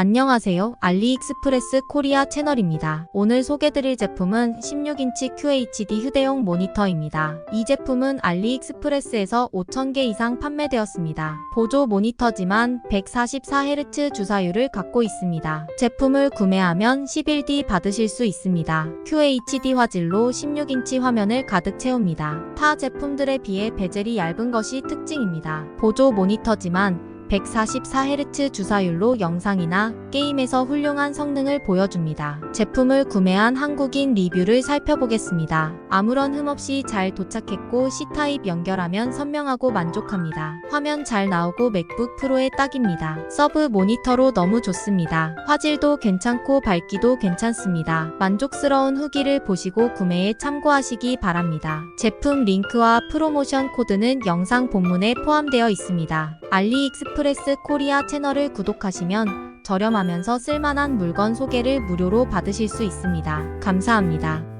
안녕하세요. 알리익스프레스 코리아 채널입니다. 오늘 소개드릴 제품은 16인치 QHD 휴대용 모니터입니다. 이 제품은 알리익스프레스에서 5,000개 이상 판매되었습니다. 보조 모니터지만 144Hz 주사율을 갖고 있습니다. 제품을 구매하면 10일 뒤 받으실 수 있습니다. QHD 화질로 16인치 화면을 가득 채웁니다. 타 제품들에 비해 베젤이 얇은 것이 특징입니다. 보조 모니터지만 144Hz 주사율로 영상이나 게임에서 훌륭한 성능을 보여줍니다. 제품을 구매한 한국인 리뷰를 살펴보겠습니다. 아무런 흠 없이 잘 도착했고 C타입 연결하면 선명하고 만족합니다. 화면 잘 나오고 맥북 프로의 딱입니다. 서브 모니터로 너무 좋습니다. 화질도 괜찮고 밝기도 괜찮습니다. 만족스러운 후기를 보시고 구매에 참고하시기 바랍니다. 제품 링크와 프로모션 코드는 영상 본문에 포함되어 있습니다. 알리익스프레스 코리아 채널을 구독하시면 저렴하면서 쓸만한 물건 소개를 무료로 받으실 수 있습니다. 감사합니다.